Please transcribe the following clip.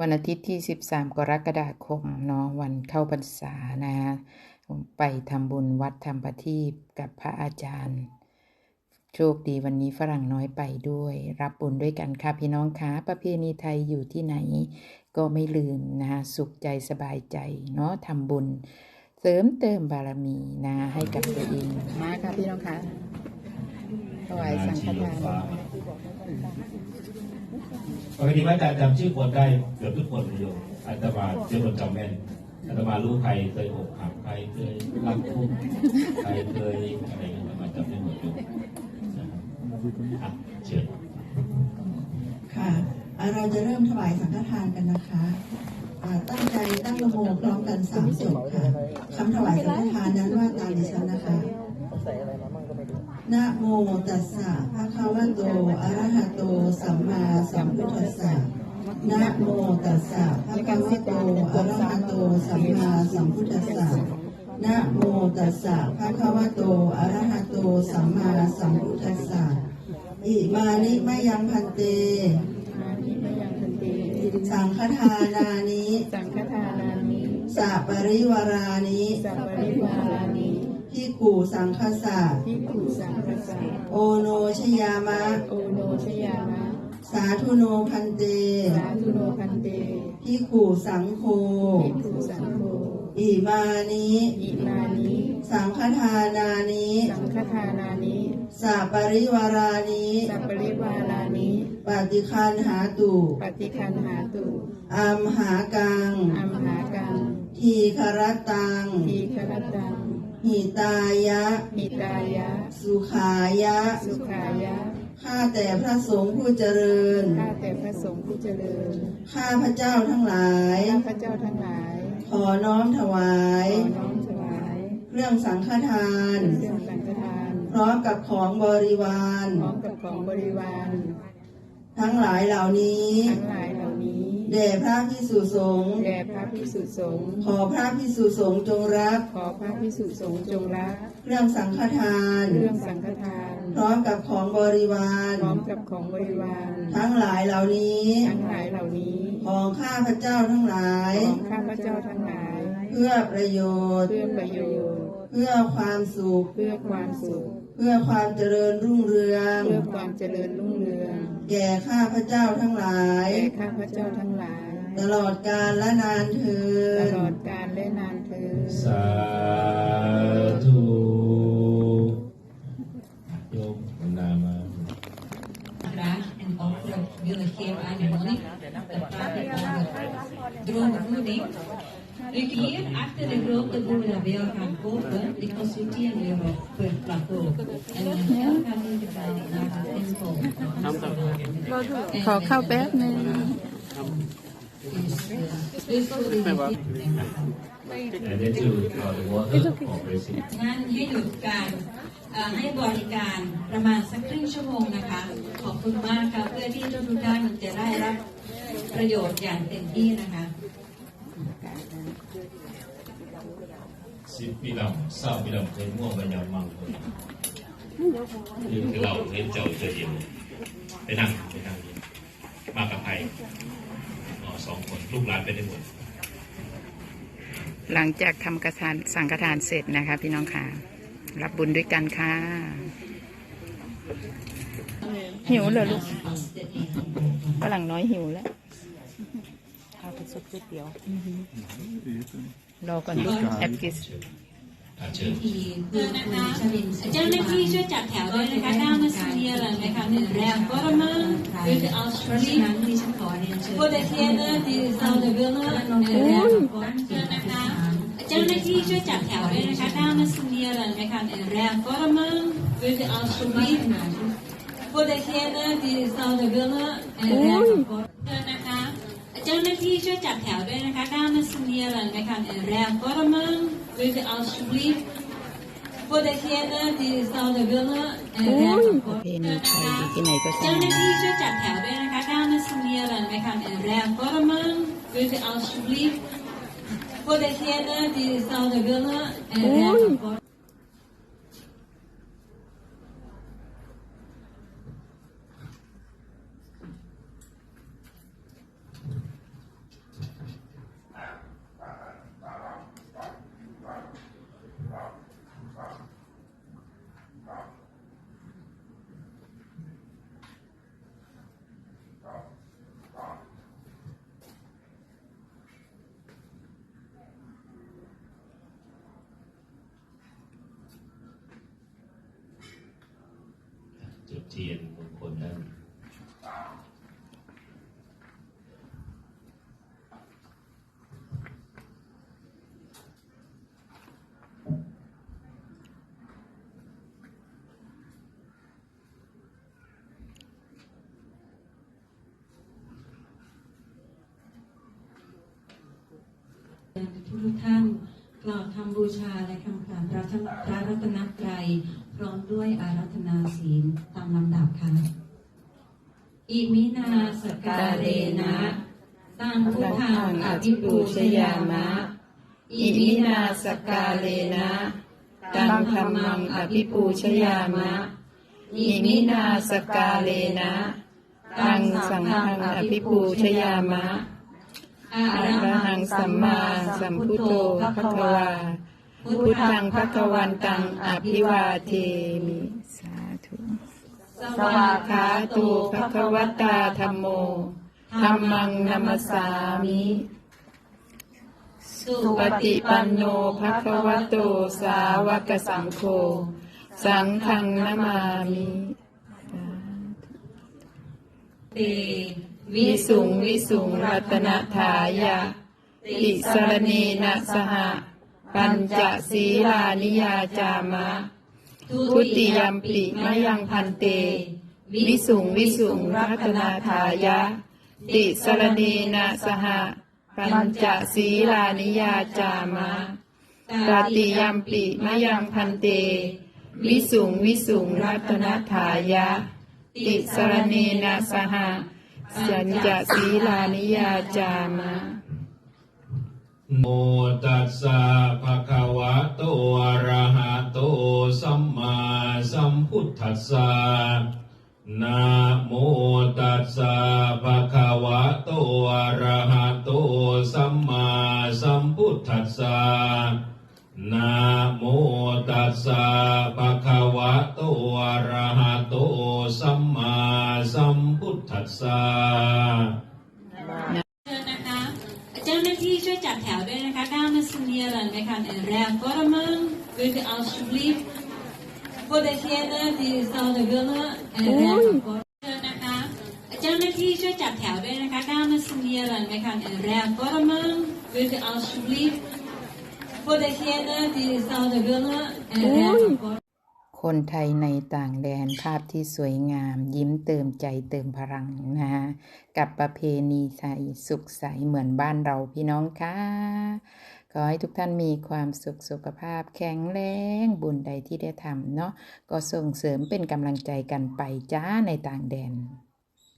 วันอาทิตย์ที่ 13 กรกฎาคมเนาะวันเข้าพรรษานะฮะไปทำบุญวัดธรรมประทีปกับพระอาจารย์ โชคดีวันนี้ฝรั่งน้อยไปด้วย รับบุญด้วยกันค่ะพี่น้องคะประเพณีไทยอยู่ที่ไหน ก็ไม่ลืมนะฮะสุขใจสบายใจเนาะทำบุญ เสริมเติมบารมีนะให้กับตัวเองมาค่ะพี่น้องคะถวายสังฆทาน ปกติว่าอาจารย์จำชื่อคนได้เกือบทุกคนเลยโยมอาตมาเชื่อคนจำแม่นอาตมารู้ใครเคยอกหักใครเคยรักทุกข์ใครเคยอะไรอย่าตมาจำได้หมดโยมนะครับอะเชิญค่ะเราจะเริ่มถวายสังฆทานกันนะคะตั้งใจตั้งละโมพร้อมกันสามจบค่ะคำถวายสังฆทานนั้นว่าตามดิฉันนะคะ นะโมตัสสะภะคะวะโตอะระหะโตสัมมาสัมพุทธัสสะนะโมตัสสะภะคะวะโตอะระหะโตสัมมาสัมพุทธัสสะนะโมตัสสะภะคะวะโตอะระหะโตสัมมาสัมพุทธัสสะอิมานิมะยังพันเต สังฆทานานิสังฆทานานิสัปริวารานิสัพปริวารานิ พิกูสังฆสะพิกขุสังฆสาโอโนชยามะ โอโนชยามะ สาธุโนพันเต สาธุโนพันเตพิกูสังโฆภิกขุสังโฆอิมานิอิมานิสังฆทานานิสังฆทานานิสัปริวารานิสัพปริวารานิปฏิคันหาตุปฏิคันหาตุอัมหากังอัมหากังทีครตังทีครตัง หิตายะ หิตายะ สุขายะ สุขายะ ข้าแต่พระสงฆ์ผู้เจริญ ข้าแต่พระสงฆ์ผู้เจริญ ข้าพระเจ้าทั้งหลาย ข้าพระเจ้าทั้งหลาย ขอน้อมถวาย ขอน้อมถวายเครื่องสังฆทานเครื่องสังฆทาน พร้อมกับของบริวาร พร้อมกับของบริวาร ทั้งหลายเหล่านี้ทั้งหลายเหล่านี้แด่พระพิสุสงฆ์แด่พระพิสุสงฆ์ขอพระพิสุสงฆ์จงรับขอพระพิสุสงฆ์จงรับเครื่องสังฆทาน เครื่องสังฆทาน พร้อมกับของบริวารพร้อมกับของบริวาร ทั้งหลายเหล่านี้ ทั้งหลายเหล่านี้ ของข้าพระเจ้าทั้งหลาย ของข้าพระเจ้าทั้งหลาย เพื่อประโยชน์ เพื่อประโยชน์ เพื่อความสุข เพื่อความสุข เพื่อความเจริญรุ่งเรือง เพื่อความเจริญรุ่งเรืองแก่ข้าพระเจ้าทั้งหลาย แก่ข้าพระเจ้าทั้งหลาย ตลอดกาลและนานเทิตนลอดกาลและนานเทอญสาธุโยมนามา graag en offeren willen geven aan de monnik, dan praat ik over droge voeding. U hier achter de grote boerderij gaan kopen, die kost u 10 euro per plateau. En dan geld gaat u betalen naar het info. ขอเข้าแป๊บหนึ่ง Dus voor de แต่เดี๋ยวจะรอ the water operation งั้นให้หยุดการเอ่อให้บริการประมาณสักครึ่งชั่วโมงนะคะ ขอบคุณมากค่ะเพื่อที่ทุกๆท่านจะได้รับประโยชน์อย่างเต็มที่นะคะ สิบปีลำเศร้าปีลำเคยม่วงใบยำมังคนนี่คือเราเห็นเจ้าเจอเดียวไปนั่งไปนั่งมากับใครอ๋อสองคนลูกหลานไปได้หมดหลังจากทำกระทานสังฆทานเสร็จนะคะ พี่น้องค่ะ รับบุญด้วยกันค่ะ หิวเหรอลูกฝรั่งน้อยหิวแล้วพาไปซุปก๋วยเตี๋ยว รอก่อนลูกแอปกิสอาเชิญทีคือคุณชลินเจ้าหน้าที่ช่วยจัดแถวด้วยนะคะด้านมาซีเนียเลยนะคะหนึ่งแรมก็มาคือจะเอาเพราะฉะนั้นที่ฉันขอเรียนเชิญผู้ใดเทียนที่เราเดือดร้อนหนึ่งแรมก่อนเชิญนะคะเจ้าหน้าที่ช่วยจัดแถวด้วยนะคะด้านมาซีเนียเลยนะคะหนึ่งแรมก็มาคือจะเอาชุดนี้ผู้ใดเทียนที่เราเดือดร้อนหนึ่งแรมก่อนเชิญนะคะ เจ้าหน้าที่ช่วยจัดแถวด้วยนะคะด้านมาซีเนียเลยนะคะหนึ่งแรมก็มา Wil je alsjeblieft voor degene die zouden willen en ประเพณีไทยอยู่ที่ไหนก็สร้าเจ้างหน้าที่ช่วยจัดแถวด้วยนะคะด้านมาซีเนียเลยนะคะในแรมก็มา Wil je alsjeblieft voor degene die zouden willen en rem ทุกท่าน กล่าวคำบูชาและคำกราบพระท่านพระรัตนตรัยพร้อมด้วยอารัธนาศีลตามลำดับค่ะ อิมินาสกาเลนะตังพุทธังอภิปูชยามะ อิมินาสกาเลนะตังธรรมังอภิปูชยามะ อิมินาสกาเลนะ ตังสังฆังอภิปูชยามะ อะอะระระหัหังงสัสัมมมามาสัสัมมพุพุททโธโธภะภะคะคะวาวา พุทธังภะคะวันตังอภิวาเทมิสาธุสสวาวากขาขาตูตูภะภะคะคะววตาตาธัธัมมโมโมธัธัมมมัมังงนันัมมสาสามิมิสุสุปปฏิฏิปัปันนโนโนภะภะคะคะวะวะโตโตสาสาววกกสัสังงโฆโฆสังฆังนามามิเต วิสุงวิสุงรัตนทายะติสรณีนะสหะปัญจศีลานิยาจามะ ทุติยมปิมะยังพันเต วิสุงวิสุงรัตนาทายะ ติสรณีนะสหะปัญจศีลานิยาจามะตติยมปิมะยังพันเต วิสุงวิสุงรัตนาทายะ ติสรณีนะสหะ ปัญจศีลานิยาจามะโมตัสสะภะคะวะโตอะระหะโตสัมมาสัมพุทธัสสะนะโมตัสสะภะคะวะโตอะระหะโตสัมมาสัมพุทธัสสะนะโมตัสสะภะคะวะโตอะระหะโตสัมมาสัม พุทธัสสะเชิญนะคะเจ้าหน้าที่ช่วยจัดแถวด้วยนะคะ dames en heren wij gaan in rij vormen wilt u alsjeblieft voor degenen die zouden willen in rij gaan vormen เชิญนะคะเจ้าหน้าที่ช่วยจัดแถวด้วยนะคะ dames en heren wij gaan in rij vormen wilt u alsjeblieft voor degenen die zouden willen in rij gaan vormen คนไทยในต่างแดนภาพที่สวยงาม ยิ้มเติมใจเติมพลังนะฮะกับประเพณีไทยสุขใสเหมือนบ้านเราพี่น้องค่ะขอให้ทุกท่านมีความสุขสุขภาพแข็งแรงบุญใดที่ได้ทำเนาะก็ส่งเสริมเป็นกำลังใจกันไปจ้าในต่างแดน